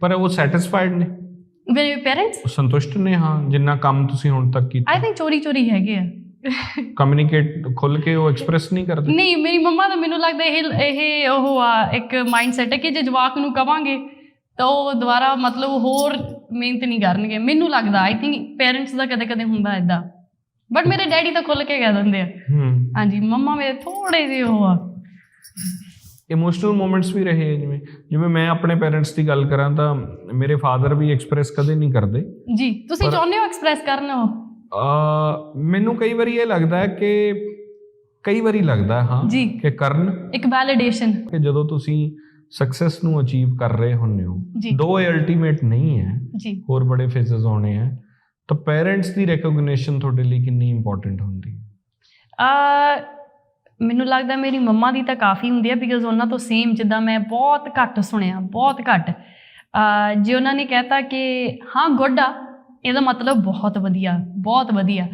ਪਰ ਉਹ ਸੈਟੀਸਫਾਈਡ ਨੇ। ਮੇਰੇ ਪੇਰੈਂਟਸ ਉਹ ਸੰਤੁਸ਼ਟ ਨੇ ਹਾਂ ਜਿੰਨਾ ਕੰਮ ਤੁਸੀਂ ਹੁਣ ਤੱਕ ਕੀਤਾ। ਆਈ ਥਿੰਕ ਚੋਰੀ ਚੋਰੀ ਹੈਗੇ ਆ। ਕਮਿਊਨੀਕੇਟ ਖੁੱਲ ਕੇ ਉਹ ਐਕਸਪ੍ਰੈਸ ਨਹੀਂ ਕਰਦੇ। ਨਹੀਂ ਮੇਰੀ ਮੰਮਾ ਤਾਂ ਮੈਨੂੰ ਲੱਗਦਾ ਇਹ ਇਹ ਉਹ ਆ ਇੱਕ ਮਾਈਂਡਸੈਟ ਹੈ ਕਿ ਜੇ ਜਵਾਕ ਨੂੰ ਕਵਾਂਗੇ ਤਾਂ ਉਹ ਦੁਬਾਰਾ ਮਤਲਬ ਹੋਰ ਮਿਹਨਤ ਨਹੀਂ ਕਰਨਗੇ। ਮੈਨੂੰ ਲੱਗਦਾ ਆਈ ਥਿੰਕ ਪੇਰੈਂਟਸ ਦਾ ਕਦੇ ਕਦੇ ਹੁੰਦਾ ਇਦਾਂ ਬਟ ਮੇਰੇ ਡੈਡੀ ਤਾਂ ਖੁੱਲ ਕੇ ਕਹਿ ਦਿੰਦੇ ਆ। ਹੂੰ। ਹਾਂਜੀ ਮੰਮਾ ਮੇਰੇ ਥੋੜੇ ਜਿਹੇ ਉਹ ਆ। ਇਮੋਸ਼ਨਲ ਮੂਮੈਂਟਸ ਵੀ ਰਹੇ ਆ ਜਿਵੇਂ ਜਿਵੇਂ ਮੈਂ ਆਪਣੇ ਪੇਰੈਂਟਸ ਦੀ ਗੱਲ ਕਰਾਂ ਤਾਂ ਮੇਰੇ ਫਾਦਰ ਵੀ ਐਕਸਪ੍ਰੈਸ ਕਦੇ ਨਹੀਂ ਕਰਦੇ। ਜੀ ਤੁਸੀਂ ਚਾਹੁੰਦੇ ਹੋ ਐਕਸਪ੍ਰੈਸ ਕਰਨਾ ਉਹ? ਅ ਮੈਨੂੰ ਕਈ ਵਾਰੀ ਇਹ ਲੱਗਦਾ ਹੈ ਕਿ ਕਈ ਵਾਰੀ ਲੱਗਦਾ ਹੈ, ਹਾਂ। ਕਿ ਕਰਨ ਇੱਕ ਵੈਲੀਡੇਸ਼ਨ ਕਿ ਜਦੋਂ ਤੁਸੀਂ ਸਕਸੈਸ ਨੂੰ ਅਚੀਵ ਕਰ ਰਹੇ ਹੁੰਦੇ ਹੋ। ਦੋ ਇਹ ਅਲਟੀਮੇਟ ਨਹੀਂ ਹੈ ਜੀ। ਹੋਰ ਬੜੇ ਫੇਜ਼ਸ ਆਉਣੇ ਆ ਤਾਂ ਪੇਰੈਂਟਸ ਦੀ ਰੈਕੋਗਨੀਸ਼ਨ ਤੁਹਾਡੇ ਲਈ ਕਿੰਨੀ ਇੰਪੋਰਟੈਂਟ ਹੁੰਦੀ ਹੈ? ਆ ਮੈਨੂੰ ਲੱਗਦਾ ਮੇਰੀ ਮੰਮਾ ਦੀ ਤਾਂ ਕਾਫੀ ਹੁੰਦੀ ਹੈ ਬਿਕਾਜ਼ ਉਹਨਾਂ ਤੋਂ ਸੇਮ ਜਿੱਦਾਂ ਮੈਂ ਬਹੁਤ ਘੱਟ ਸੁਣਿਆ, ਬਹੁਤ ਘੱਟ। ਜੇ ਉਹਨਾਂ ਨੇ ਕਹਿਤਾ ਕਿ, ਹਾਂ ਗੁੱਡ ਆ, ਇਹਦਾ ਮਤਲਬ ਬਹੁਤ ਵਧੀਆ ਬਹੁਤ ਵਧੀਆ।